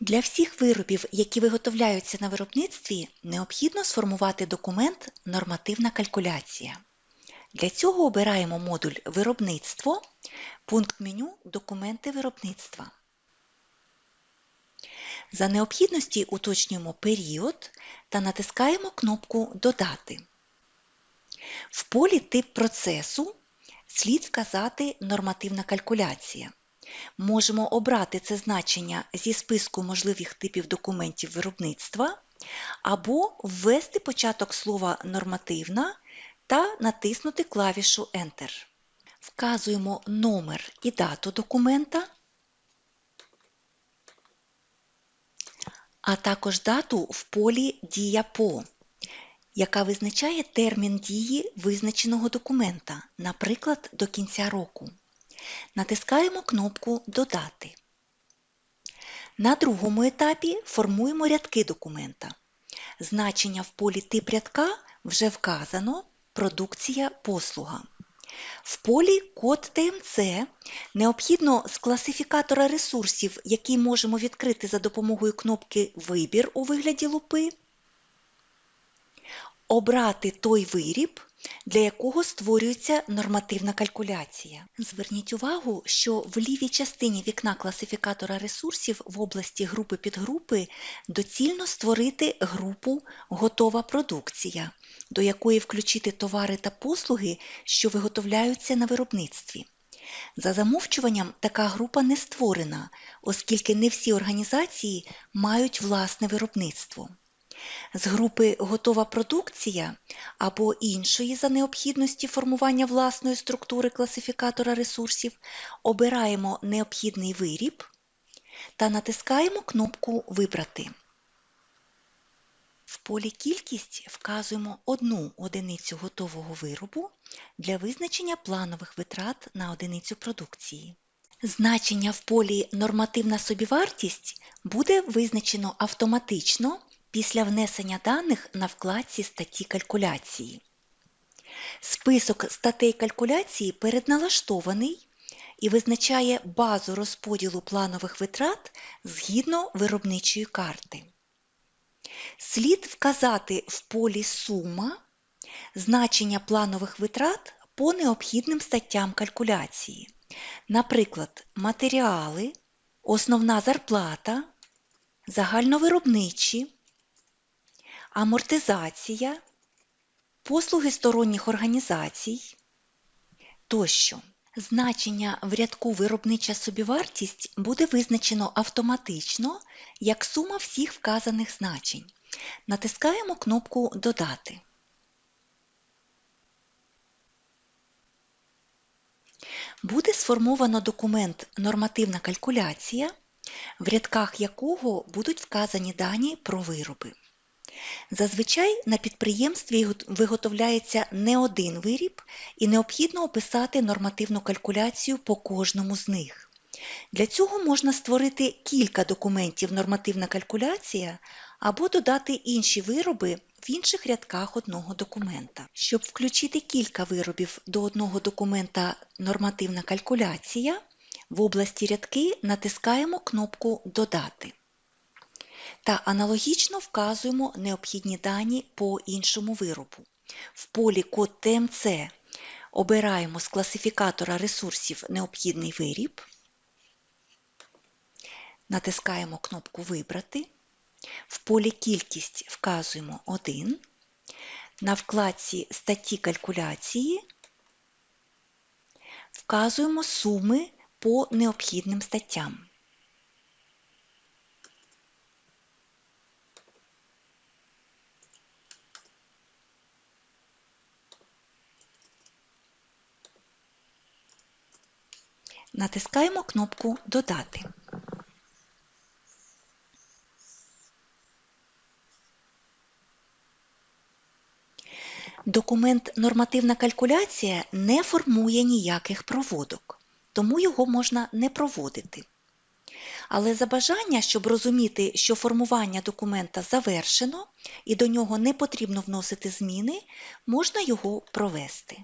Для всіх виробів, які виготовляються на виробництві, необхідно сформувати документ Нормативна калькуляція. Для цього обираємо модуль Виробництво, пункт меню Документи виробництва. За необхідності уточнюємо період та натискаємо кнопку Додати. В полі Тип процесу слід вказати Нормативна калькуляція. Можемо обрати це значення зі списку можливих типів документів виробництва або ввести початок слова нормативна та натиснути клавішу Enter. Вказуємо номер і дату документа, а також дату в полі Дія по, яка визначає термін дії визначеного документа, наприклад, до кінця року. Натискаємо кнопку Додати. На другому етапі формуємо рядки документа. Значення в полі тип рядка вже вказано Продукція послуга. В полі Код ТМЦ необхідно з класифікатора ресурсів, який можемо відкрити за допомогою кнопки Вибір у вигляді лупи, обрати той виріб, для якого створюється нормативна калькуляція. Зверніть увагу, що в лівій частині вікна класифікатора ресурсів в області групи підгрупи доцільно створити групу Готова продукція, до якої включити товари та послуги, що виготовляються на виробництві. За замовчуванням така група не створена, оскільки не всі організації мають власне виробництво. З групи Готова продукція або іншої за необхідності формування власної структури класифікатора ресурсів обираємо необхідний виріб та натискаємо кнопку Вибрати. В полі Кількість вказуємо одну одиницю готового виробу для визначення планових витрат на одиницю продукції. Значення в полі Нормативна собівартість буде визначено автоматично після внесення даних на вкладці статті калькуляції. Список статей калькуляції передналаштований і визначає базу розподілу планових витрат згідно виробничої карти. Слід вказати в полі Сума значення планових витрат по необхідним статтям калькуляції, наприклад, матеріали, основна зарплата, загальновиробничі, амортизація, послуги сторонніх організацій тощо. Значення в рядку Виробнича собівартість буде визначено автоматично як сума всіх вказаних значень. Натискаємо кнопку Додати. Буде сформовано документ Нормативна калькуляція, в рядках якого будуть вказані дані про вироби. Зазвичай на підприємстві виготовляється не один виріб і необхідно описати нормативну калькуляцію по кожному з них. Для цього можна створити кілька документів нормативна калькуляція або додати інші вироби в інших рядках одного документа. Щоб включити кілька виробів до одного документа нормативна калькуляція, в області рядки натискаємо кнопку Додати та аналогічно вказуємо необхідні дані по іншому виробу. В полі Код ТМЦ обираємо з класифікатора ресурсів необхідний виріб, натискаємо кнопку Вибрати. В полі Кількість вказуємо 1. На вкладці Статті калькуляції вказуємо суми по необхідним статтям. Натискаємо кнопку Додати. Документ Нормативна калькуляція не формує ніяких проводок, тому його можна не проводити. Але за бажання, щоб розуміти, що формування документа завершено і до нього не потрібно вносити зміни, можна його провести.